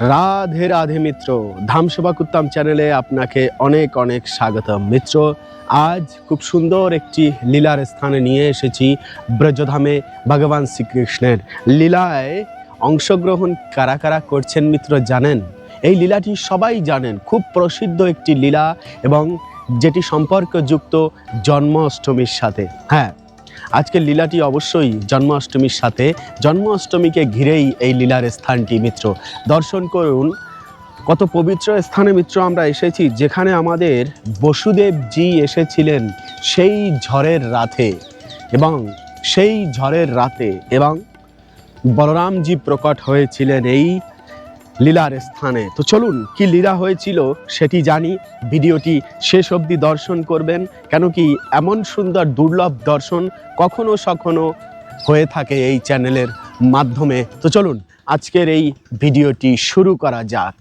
রাধে রাধে মিত্র, ধামসভাকুত্তম চ্যানেলে আপনাকে অনেক অনেক স্বাগতম। মিত্র, আজ খুব সুন্দর একটি লীলার স্থানে নিয়ে এসেছি ব্রজধামে ভগবান শ্রীকৃষ্ণের লীলায়। অংশগ্রহণ কারা কারা করছেন মিত্র জানেন? এই লীলাটি সবাই জানেন, খুব প্রসিদ্ধ একটি লীলা এবং যেটি সম্পর্কযুক্ত জন্মাষ্টমীর সাথে। হ্যাঁ আজকের লীলাটি অবশ্যই জন্মাষ্টমীর সাথে, জন্মাষ্টমীকে ঘিরেই এই লীলার স্থানটি মিত্র। দর্শন করুন, কত পবিত্র স্থানে মিত্র আমরা এসেছি, যেখানে আমাদের বসুদেবজি এসেছিলেন সেই ঝড়ের রাতে এবং সেই ঝড়ের রাতে এবং বলরামজি প্রকট হয়েছিলেন এই লীলার স্থানে। তো চলুন, কি লীলা হয়েছিল সেটি জানি। ভিডিওটি শেষ অবধি দর্শন করবেন, কেন কি এমন সুন্দর দুর্লভ দর্শন কখনো সখনো হয়ে থাকে এই চ্যানেলের মাধ্যমে। তো চলুন, আজকের এই ভিডিওটি শুরু করা যাক।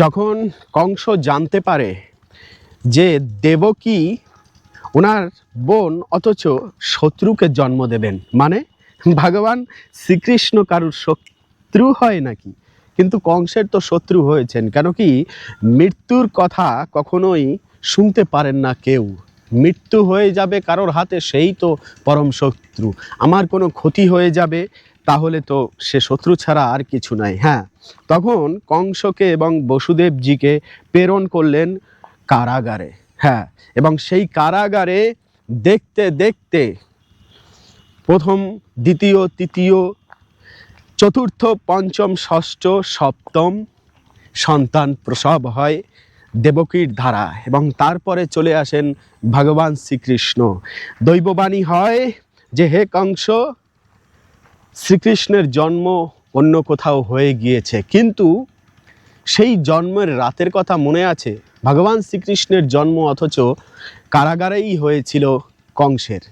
যখন কংস জানতে পারে যে দেবকী ওনার বোন অথচ শত্রুকে জন্ম দেবেন মানে ভগবান শ্রীকৃষ্ণ কারুর শত্রু হয় নাকি? কিন্তু কংসের তো শত্রু হয়েছেন, কেন কি মৃত্যুর কথা কখনোই শুনতে পারেন না কেউ। মৃত্যু হয়ে যাবে কারোর হাতে, সেই তো পরম শত্রু। আমার কোনো ক্ষতি হয়ে যাবে তাহলে তো সে শত্রু ছাড়া আর কিছু নাই হ্যাঁ। তখন কংসকে এবং বসুদেবজিকে প্রেরণ করলেন কারাগারে হ্যাঁ। এবং সেই কারাগারে দেখতে দেখতে প্রথম, দ্বিতীয়, তৃতীয়, চতুর্থ, পঞ্চম, ষষ্ঠ, সপ্তম সন্তান প্রসব হয় দেবকীর ধারা এবং তারপরে চলে আসেন ভগবান শ্রীকৃষ্ণ। দৈববাণী হয় যে, হে কংস শ্রীকৃষ্ণের জন্ম অন্য কোথাও হয়ে গিয়েছে। কিন্তু সেই জন্মের রাতের কথা মনে আছে? ভগবান শ্রীকৃষ্ণের জন্ম অথচ কারাগারেই হয়েছিল কংসের।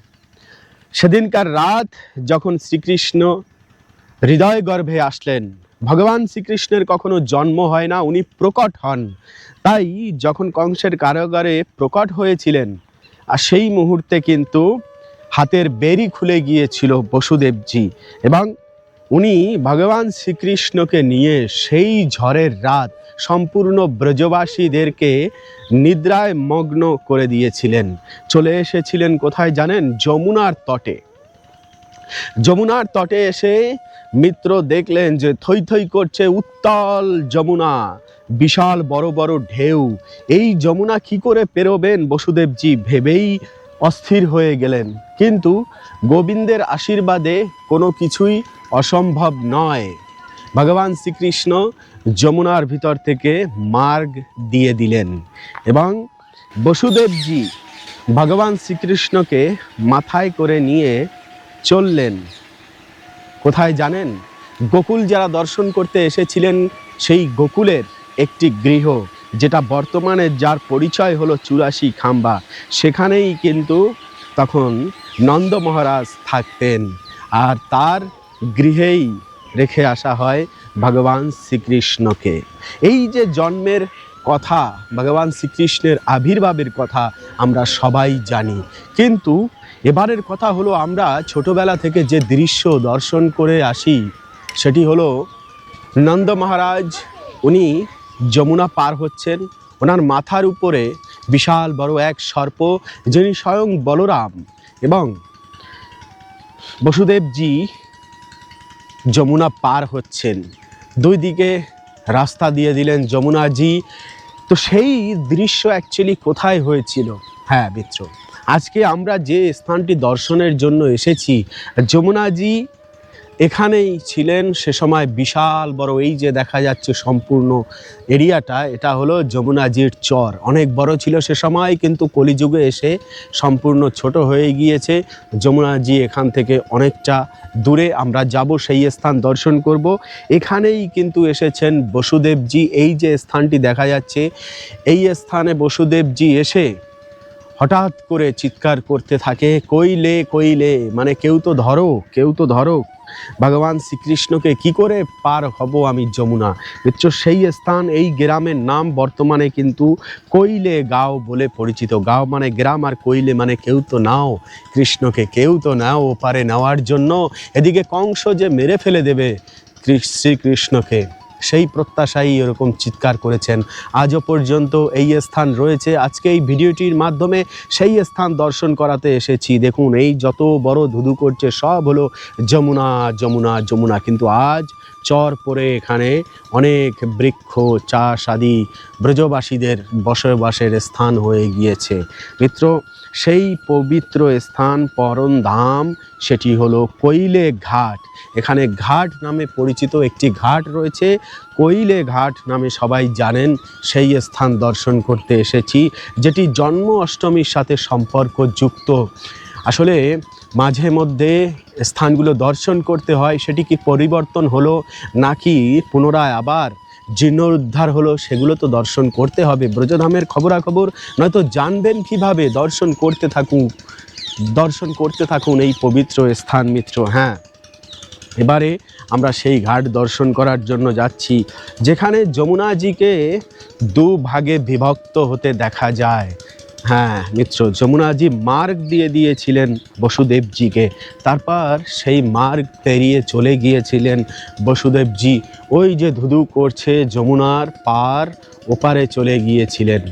সেদিনকার রাত যখন শ্রীকৃষ্ণ হৃদয় গর্ভে আসলেন, ভগবান শ্রীকৃষ্ণের কখনো জন্ম হয় না, উনি প্রকট হন। তাই যখন কংসের কারাগারে প্রকট হয়েছিলেন, আর সেই মুহূর্তে কিন্তু হাতের বেরি খুলে গিয়েছিল বসুদেবজি এবং উনি ভগবান শ্রীকৃষ্ণকে নিয়ে সেই ঝড়ের রাত সম্পূর্ণ ব্রজবাসীদেরকে নিদ্রায় মগ্ন করে দিয়েছিলেন। চলে এসেছিলেন কোথায় জানেন? যমুনার তটে। যমুনার তটে এসে মিত্র দেখলেন যে থই থই করছে উত্তাল যমুনা, বিশাল বড় বড় ঢেউ। এই যমুনা কি করে পেরোবেন বসুদেবজি? ভেবেই অস্থির হয়ে গেলেন। কিন্তু গোবিন্দের আশীর্বাদে কোনো কিছুই অসম্ভব নয়। ভগবান শ্রীকৃষ্ণ যমুনার ভিতর থেকে মার্গ দিয়ে দিলেন এবং বসুদেবজি ভগবান শ্রীকৃষ্ণকে মাথায় করে নিয়ে চললেন। কোথায় জানেন? গোকুল যারা দর্শন করতে এসেছিলেন, সেই গোকুলের একটি গৃহ। যেটা বর্তমানে যার পরিচয় হলো চুরাশি খাম্বা। সেখানেই কিন্তু তখন নন্দ মহারাজ থাকতেন আর তার গৃহেই রেখে আসা হয় ভগবান শ্রীকৃষ্ণকে। এই যে জন্মের কথা, ভগবান শ্রীকৃষ্ণের আবির্ভাবের কথা আমরা সবাই জানি। কিন্তু এবারের কথা হলো আমরা ছোটবেলা থেকে যে দৃশ্য দর্শন করে আসি, সেটি হলো নন্দ মহারাজ, উনি যমুনা পার হচ্ছেন। ওনার মাথার উপরে বিশাল বড় এক সর্প, যিনি স্বয়ং বলরাম এবং বসুদেবজি যমুনা পার হচ্ছেন। দুই দিকে রাস্তা দিয়ে দিলেন যমুনাজি। তো সেই দৃশ্য অ্যাকচুয়ালি কোথায় হয়েছিল? হ্যাঁ মিত্র, আজকে আমরা যে স্থানটি দর্শনের জন্য এসেছি, যমুনাজি এখানেই ছিলেন সে সময় বিশাল বড় এই যে দেখা যাচ্ছে সম্পূর্ণ এরিয়াটা, এটা হলো যমুনাজির চর। অনেক বড় ছিল সে সময়, কিন্তু কলিযুগে এসে সম্পূর্ণ ছোট হয়ে গিয়েছে। যমুনাজি এখান থেকে অনেকটা দূরে আমরা যাব, সেই স্থান দর্শন করব। এখানেই কিন্তু এসেছেন বসুদেবজি। এই যে স্থানটি দেখা যাচ্ছে, এই স্থানে বসুদেবজি এসে হঠাৎ করে চিৎকার করতে থাকে, কইলে কইলে? মানে কেউ তো ধরো, কেউ তো ধরো। ভগবান শ্রীকৃষ্ণকে কি করে পার হব আমি যমুনা? মিত্র, সেই স্থান, এই গ্রামের নাম বর্তমানে কিন্তু কইলে গাঁও বলে পরিচিত। গাঁও মানে গ্রাম আর কইলে মানে কেউ তো নাও। কৃষ্ণকে কেউ তো নাও পারে নেওয়ার জন্য। এদিকে কংস যে মেরে ফেলে দেবে শ্রীকৃষ্ণকে। সেই প্রত্যাশাই এরকম চিৎকার করেছেন। আজও পর্যন্ত এই স্থান রয়েছে। আজকে এই ভিডিওটির মাধ্যমে সেই স্থান দর্শন করাতে এসেছি। দেখুন, এই যত বড় ধুধু করছে, সব হলো যমুনা যমুনা যমুনা। কিন্তু আজ চর পরে এখানে অনেক বৃক্ষ, চাষ আদি ব্রজবাসীদের বসবাসের স্থান হয়ে গিয়েছে। মিত্র, সেই পবিত্র স্থান পরম ধাম সেটি হলো কৈলে ঘাট। এখানে ঘাট নামে পরিচিত একটি ঘাট রয়েছে। কৈলে ঘাট নামে সবাই জানেন, সেই স্থান দর্শন করতে এসেছি, যেটি জন্ম অষ্টমীর সাথে সম্পর্কযুক্ত। আসলে মাঝে মধ্যে স্থানগুলো দর্শন করতে হয়, সেটি কি পরিবর্তন হলো নাকি পুনরায় আবার জীর্ণোদ্ধার হলো, সেগুলো তো দর্শন করতে হবে। ব্রজধামের খবরাখবর, নয়তো জানবেন কীভাবে দর্শন করতে থাকুন, দর্শন করতে থাকুন এই পবিত্র স্থান মিত্র হ্যাঁ। এবারে আমরা সেই ঘাট দর্শন করার জন্য যাচ্ছি, যেখানে যমুনাজিকে দু ভাগে বিভক্ত হতে দেখা যায়। হ্যাঁ মিত্র, যমুনাজি মার্গ দিয়ে দিয়েছিলেন বসুদেবজিকে। তারপর সেই মার্গ পেরিয়ে চলে গিয়েছিলেন বসুদেবজি। ওই যে ধুধু করছে যমুনার পার, ওপারে চলে গিয়েছিলেন।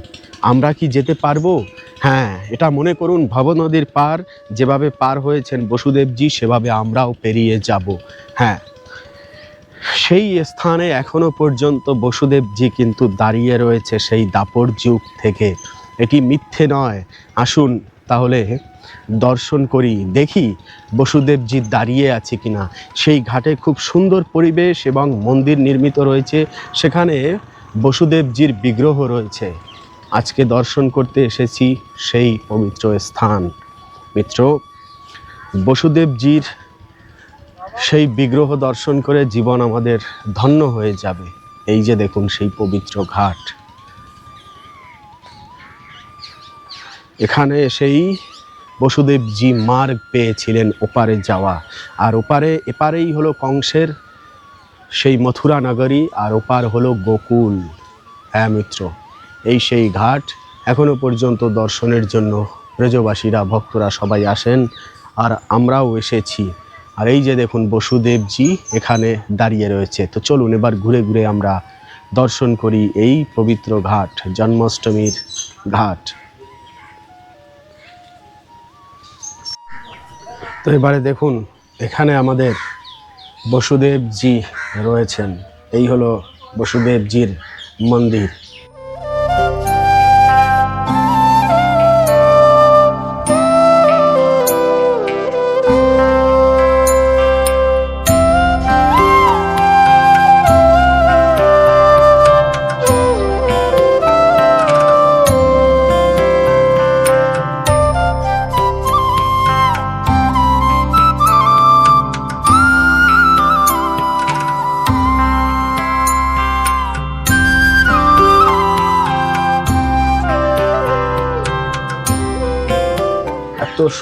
আমরা কি যেতে পারব? হ্যাঁ এটা মনে করুন, ভবনদীর পার, যেভাবে পার হয়েছেন বসুদেবজি, সেভাবে আমরাও পেরিয়ে যাব। হ্যাঁ সেই স্থানে এখনও পর্যন্ত বসুদেবজি কিন্তু দাঁড়িয়ে রয়েছে সেই দাপর যুগ থেকে। এটি মিথ্যে নয়। আসুন তাহলে দর্শন করি। দেখি বসুদেবজি দাঁড়িয়ে আছে কিনা। সেই ঘাটে খুব সুন্দর পরিবেশ এবং মন্দির নির্মিত রয়েছে। সেখানে বসুদেবজির বিগ্রহ রয়েছে। আজকে দর্শন করতে এসেছি সেই পবিত্র স্থান। মিত্র, বসুদেবজির সেই বিগ্রহ দর্শন করে জীবন আমাদের ধন্য হয়ে যাবে। এই যে দেখুন সেই পবিত্র ঘাট। এখানে সেই বসুদেবজি মার্গ পেয়েছিলেন ওপারে যাওয়া। আর ওপারে, এপারেই হলো কংসের সেই মথুরা নগরী, আর ওপার হলো গোকুল। হ্যাঁ মিত্র, এই সেই ঘাট এখনও পর্যন্ত দর্শনের জন্য ব্রজবাসীরা, ভক্তরা সবাই আসেন, আর আমরাও এসেছি। আর এই যে দেখুন বসুদেবজি এখানে দাঁড়িয়ে রয়েছে। তো চলুন এবার ঘুরে ঘুরে আমরা দর্শন করি এই পবিত্র ঘাট, জন্মাষ্টমীর ঘাট। তো এবারে দেখুন এখানে আমাদের বসুদেবজি রয়েছেন। এই হলো বসুদেবজির মন্দির।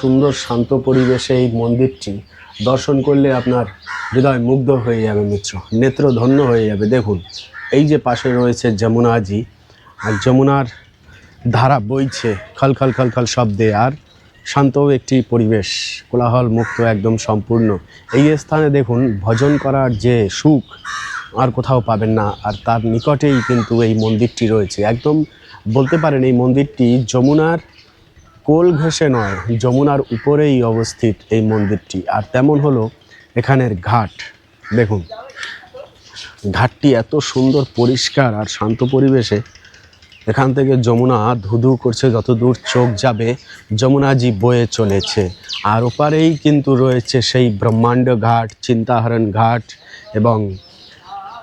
সুন্দর শান্ত পরিবেশে এই মন্দিরটি দর্শন করলে আপনার হৃদয় মুগ্ধ হয়ে যাবে মিত্র নেত্র ধন্য হয়ে যাবে। দেখুন, এই যে পাশে রয়েছে যমুনাজি, আর যমুনার ধারা বইছে খল খল খল খল শব্দে, আর শান্ত একটি পরিবেশ কোলাহল মুক্ত একদম সম্পূর্ণ। এই স্থানে দেখুন, ভজন করার যে সুখ আর কোথাও পাবেন না, আর তার নিকটেই কিন্তু এই মন্দিরটি রয়েছে। একদম বলতে পারেন এই মন্দিরটি যমুনার কোল ঘেঁষে নয়, যমুনার উপরেই অবস্থিত এই মন্দিরটি। আর তেমন হলো এখানের ঘাট। দেখুন, ঘাটটি এত সুন্দর, পরিষ্কার আর শান্ত পরিবেশে এখান থেকে যমুনা ধুধু করছে, যত দূর চোখ যাবে যমুনাজি বয়ে চলেছে। আর ওপারেই কিন্তু রয়েছে সেই ব্রহ্মাণ্ড ঘাট, চিন্তাহরণ ঘাট এবং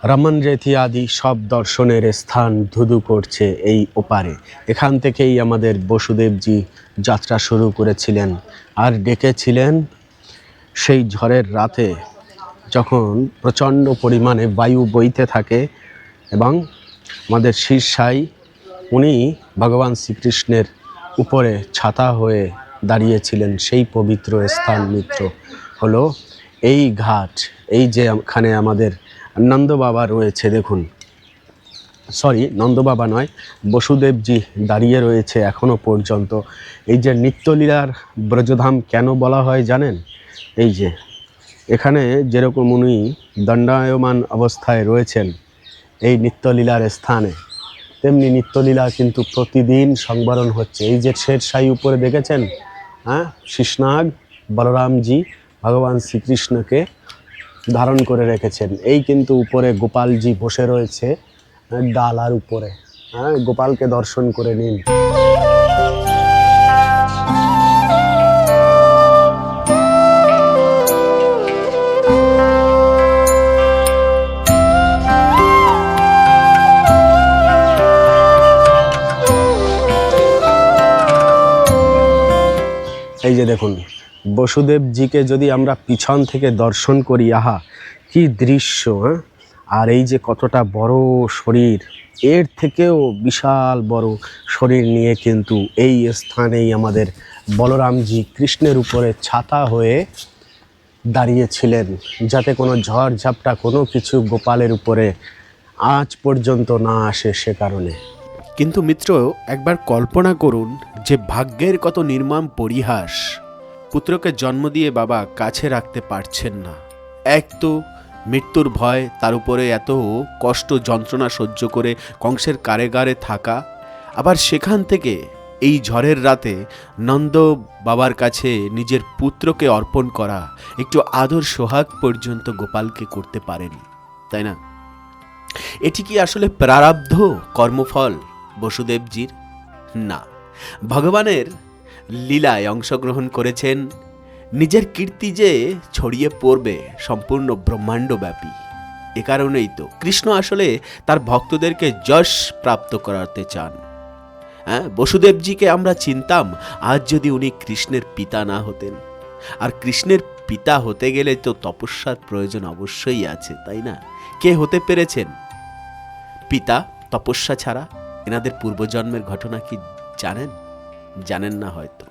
রমন রেথি আদি সব দর্শনের স্থান ধুধু করছে এই ওপারে। এখান থেকেই আমাদের বসুদেবজি যাত্রা শুরু করেছিলেন। আর ডেকেছিলেন সেই ঝড়ের রাতে যখন প্রচণ্ড পরিমাণে বায়ু বইতে থাকে এবং আমাদের শীর্ষাই উনি ভগবান শ্রীকৃষ্ণের উপরে ছাতা হয়ে দাঁড়িয়েছিলেন, সেই পবিত্র স্থান মিত্র। হলো এই ঘাট, এই যে এখানে আমাদের নন্দ বাবা রয়েছে, দেখুন। সরি নন্দবাবা নয়, বসুদেবজি দাঁড়িয়ে রয়েছে এখনও পর্যন্ত। এই যে নিত্যলীলার ব্রজধাম কেন বলা হয় জানেন? এই যে, এখানে যেরকম উনি দণ্ডায়মান অবস্থায় রয়েছেন এই নিত্যলীলার স্থানে, তেমনি নিত্যলীলা কিন্তু প্রতিদিন সংবরণ হচ্ছে। এই যে শের সাই উপরে দেখেছেন? হ্যাঁ শিশনাগ বলরামজি, ভগবান শ্রীকৃষ্ণকে ধারণ করে রেখেছেন। এই কিন্তু উপরে গোপালজি বসে রয়েছে হ্যাঁ, ডালার উপরে। হ্যাঁ গোপালকে দর্শন করে নিন। এই যে দেখুন বসুদেবজিকে যদি আমরা পিছন থেকে দর্শন করি, আহা, কি দৃশ্য হ্যাঁ? আর এই যে কতটা বড় শরীর, এর থেকেও বিশাল বড় শরীর নিয়ে কিন্তু এই স্থানেই আমাদের বলরামজি কৃষ্ণের উপরে ছাতা হয়ে দাঁড়িয়েছিলেন, যাতে কোনো ঝড় ঝাপটা, কোনো কিছু গোপালের উপরে আজ পর্যন্ত না আসে সে কারণে। কিন্তু মিত্র, একবার কল্পনা করুন যে ভাগ্যের কত নির্মম পরিহাস। পুত্রকে জন্ম দিয়ে বাবা কাছে রাখতে পারছেন না। এক তো মৃত্যুর ভয়, তার উপরে এত কষ্ট, যন্ত্রণা সহ্য করে কংসের কারাগারে থাকা। আবার সেখান থেকে এই ঝড়ের রাতে নন্দ বাবার কাছে নিজের পুত্রকে অর্পণ করা একটু আদর সোহাগ পর্যন্ত গোপালকে করতে পারেনি, তাই না? এটি কি আসলে প্রারাব্ধ কর্মফল বসুদেবজির? না। ভগবানের লীলায় অংশগ্রহণ করেছেন। নিজের কীর্তি যে ছড়িয়ে পড়বে সম্পূর্ণ ব্রহ্মাণ্ডব্যাপী। এ কারণেই তো কৃষ্ণ আসলে তার ভক্তদেরকে যশ প্রাপ্ত করাতে চান। হ্যাঁ বসুদেবজিকে আমরা চিনতাম, আজ যদি উনি কৃষ্ণের পিতা না হতেন। আর কৃষ্ণের পিতা হতে গেলে তো তপস্যার প্রয়োজন অবশ্যই আছে, তাই না? কে হতে পেরেছেন? পিতা, তপস্যা ছাড়া এনাদের পূর্বজন্মের ঘটনা কি জানেন? জানেন না হয়তো।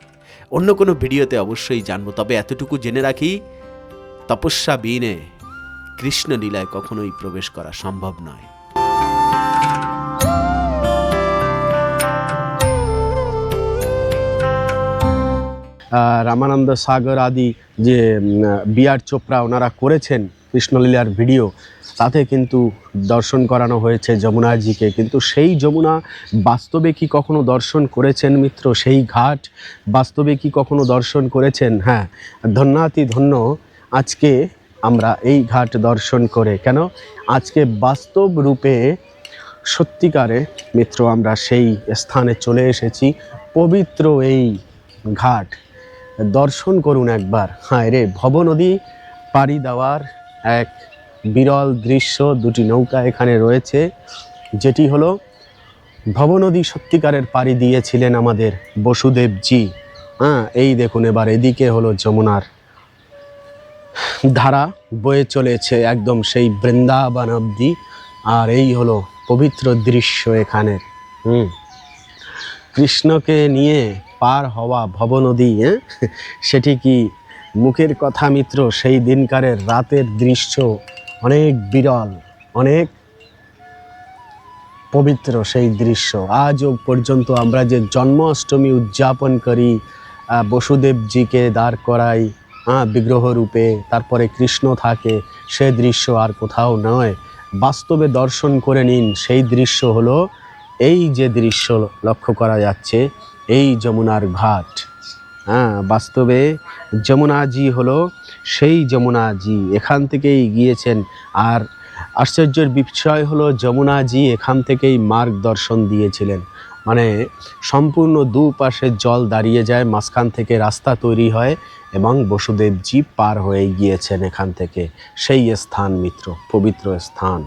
অন্য কোনো ভিডিওতে অবশ্যই জানব, তবে এতটুকু জেনে রাখি, তপস্যা বিনে কৃষ্ণ লীলায় কখনোই প্রবেশ করা সম্ভব নয়। রামানন্দ সাগর আদি যে বিআর চোপড়া ওনারা করেছেন কৃষ্ণলীলার ভিডিও, তাতে কিন্তু দর্শন করানো হয়েছে যমুনাজিকে। কিন্তু সেই যমুনা বাস্তবে কি কখনো দর্শন করেছেন মিত্র? সেই ঘাট বাস্তবে কি কখনো দর্শন করেছেন? হ্যাঁ ধন্যাতি ধন্য, আজকে আমরা এই ঘাট দর্শন করে। কেন? আজকে বাস্তব রূপে সত্যিকারে মিত্র, আমরা সেই স্থানে চলে এসেছি, পবিত্র এই ঘাট। দর্শন করুন একবার। হায় রে, ভবনদী পাড়ি দেওয়ার এক বিরল দৃশ্য, দুটি নৌকা এখানে রয়েছে, যেটি হলো ভবনদী সত্যিকারের পাড়ি দিয়েছিলেন আমাদের বসুদেবজি। হ্যাঁ এই দেখুন, এবার এদিকে হলো যমুনার ধারা বয়ে চলেছে একদম সেই বৃন্দাবন অব্দি আর এই হলো পবিত্র দৃশ্য এখানের হুম। কৃষ্ণকে নিয়ে পার হওয়া ভবনদী হ্যাঁ সেটি কি মুখের কথা মিত্র, সেই দিনকারের রাতের দৃশ্য অনেক বিরল, অনেক পবিত্র সেই দৃশ্য। আজও পর্যন্ত আমরা যে জন্মাষ্টমী উদযাপন করি বসুদেবজিকে দাঁড় করাই হ্যাঁ বিগ্রহ রূপে, তারপরে কৃষ্ণ থাকে, সে দৃশ্য আর কোথাও নয়। বাস্তবে দর্শন করে নিন, সেই দৃশ্য হলো এই যে দৃশ্য লক্ষ্য করা যাচ্ছে, এই যমুনার ঘাট। হ্যাঁ বাস্তবে যমুনাজি হলো সেই যমুনাজি। এখান থেকেই গিয়েছেন। আর আশ্চর্যের বিষয় হলো যমুনাজি এখান থেকেই মার্গ দর্শন দিয়েছিলেন। মানে সম্পূর্ণ দুপাশে জল দাঁড়িয়ে যায়, মাঝখান থেকে রাস্তা তৈরি হয় এবং বসুদেবজি পার হয়ে গিয়েছেন এখান থেকে। সেই স্থান মিত্র, পবিত্র স্থান।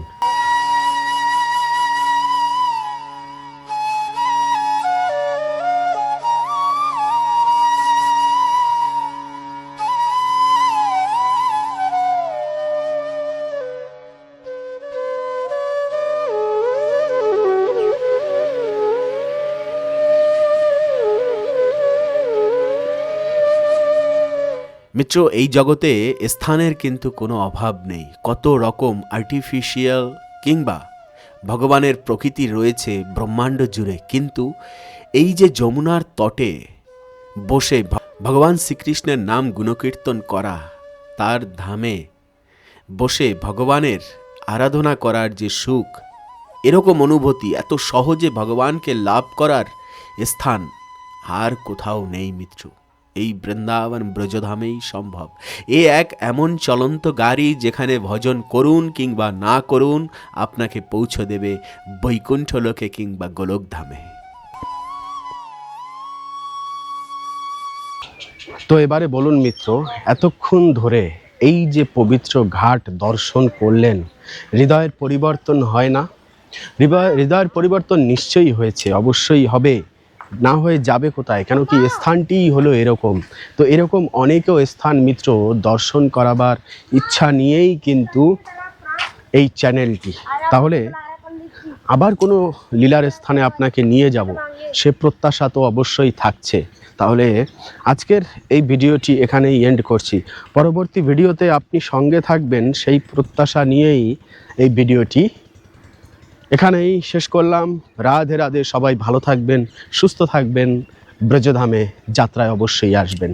মিত্র, এই জগতে স্থানের কিন্তু কোনো অভাব নেই। কত রকম আর্টিফিশিয়াল কিংবা ভগবানের প্রকৃতি রয়েছে ব্রহ্মাণ্ড জুড়ে, কিন্তু এই যে যমুনার তটে বসে ভগবান শ্রীকৃষ্ণের নাম গুণকীর্তন করা, তার ধামে বসে ভগবানের আরাধনা করার যে সুখ, এরকম অনুভূতি, এত সহজে ভগবানকে লাভ করার স্থান আর কোথাও নেই মিত্র। এই বৃন্দাবন ব্রজধামেই সম্ভব। এ এক এমন চলন্ত গাড়ি যেখানে ভজন করুন কিংবা না করুন আপনাকে পৌঁছে দেবে বৈকুণ্ঠ লোকে কিংবা গোলকধামে। তো এবারে বলুন মিত্র, এতক্ষণ ধরে এই যে পবিত্র ঘাট দর্শন করলেন, হৃদয়ের পরিবর্তন হয় না? হৃদয়, হৃদয়ের পরিবর্তন নিশ্চয়ই হয়েছে, অবশ্যই হবে। না হয়ে যাবে কোথায়? কেন কি স্থানটিই হলো এরকম। তো এরকম অনেকেও স্থান মিত্র দর্শন করাবার ইচ্ছা নিয়েই কিন্তু এই চ্যানেলটি। তাহলে আবার কোনো লীলার স্থানে আপনাকে নিয়ে যাব। সে প্রত্যাশা তো অবশ্যই থাকছে। তাহলে আজকের এই ভিডিওটি এখানেই এন্ড করছি। পরবর্তী ভিডিওতে আপনি সঙ্গে থাকবেন সেই প্রত্যাশা নিয়েই এই ভিডিওটি এখানেই শেষ করলাম। রাধে রাধে সবাই ভালো থাকবেন সুস্থ থাকবেন। ব্রজধামে যাত্রায় অবশ্যই আসবেন।